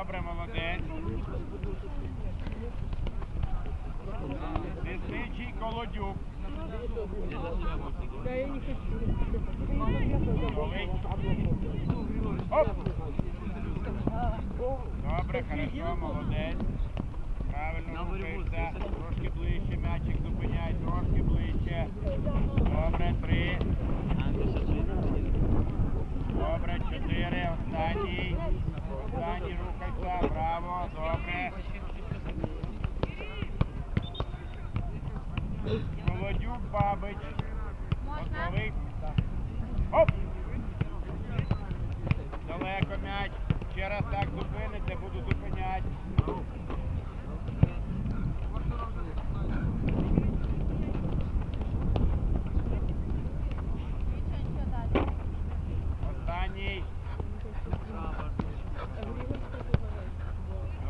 Dobra, é Mamadete. Descende e colou de ovo. Dobra, cara, é só Mamadete. Чотири. Останній. Останній рухайся. Браво, добре. Молодюк, бабич. Можна? Оп! Далеко м'яч. Ще раз так зупините, буду зупиняти. Останній.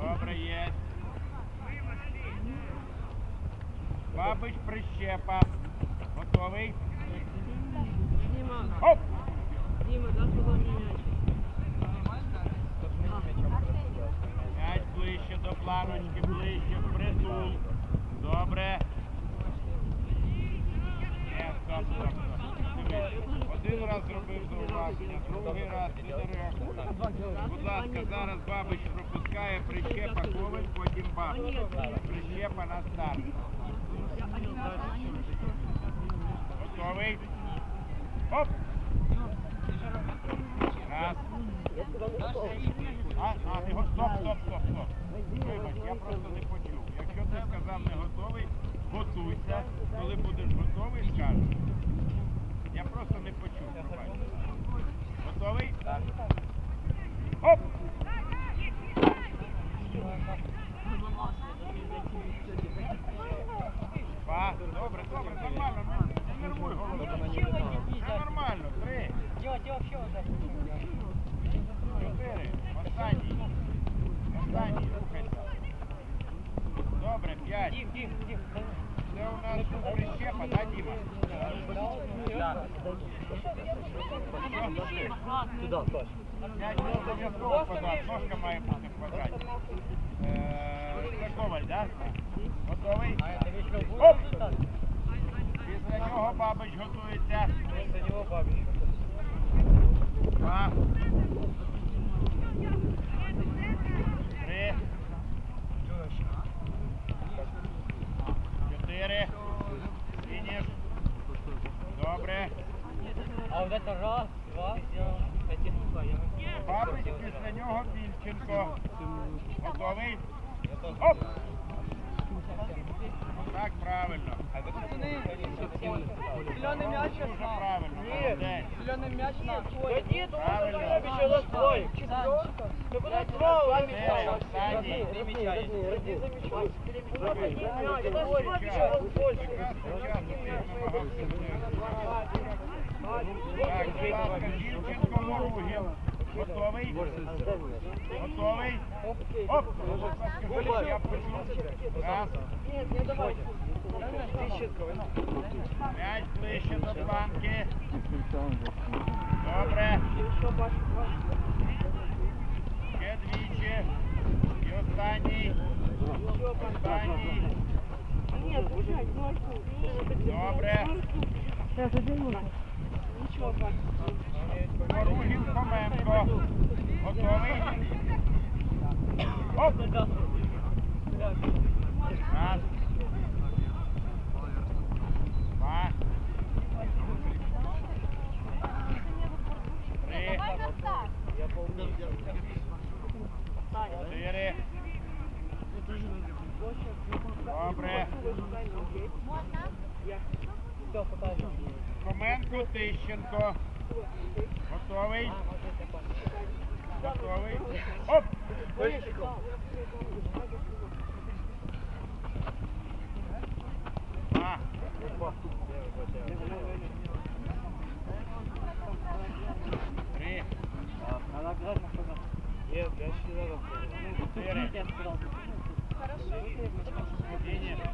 Добре, є. Бабич прищепа. Готовий. Дима, Оп! Дима, да, свободный мяч. М'яч ближче до планочки, ближче, впритул. Добре. Ні, стоп, стоп, стоп. Дивись. Один раз зробив зауваження, другий раз не дорога. Будь ласка, зараз бабич пропускає, прищепа коваль, потім бабич. Прищепа на старт. Готовий? Стоп, стоп, стоп, стоп. Я просто не почув. Якщо ти сказав не готовий, готуйся. Коли будеш готовий, скажеш. Я просто не почув. Готовий? Оп! Два. Добре, добре, нормально. Не, не нервуй голову. Все нормально. Три. Чотири. Останній. Останній. Рухайся. Добре, п'ять. Це у нас прищепа, да, Діма? П'ять не обов'язково квадрат. Ножка має бути в квадраті. Коваль, да? Готовий? Оп! Після нього бабич готується. Два. Три. Чотири. Фініш. Добре. А вот это раз, два, Бабич, після нього Більченко. Готовий? Оп! Так, правильно. Зеленый мяч Дуже правильно. Молодець. Зеленый мяч на. Иди, Правильно. еще раз твой. Ты куда твой, а Чотири. Останній. Три мяча есть. Иди за мячом. Прекрасний час. Ти намагався зробити. Так, будь ласка, Більченко Морогін. Готовий? Готовий? Оп! Я почув. Раз. М'яч ближче до планки. Добре. Ще двічі. І останній. Останній. Добре. Сейчас, один минут. Моругін Хоменко. Готовий? Оп! Раз. Два. Три. Чотири. Добре. Хоменко Тищенко. Готовий? Готовий? Оп! Два. Три. Чотири. Фініш.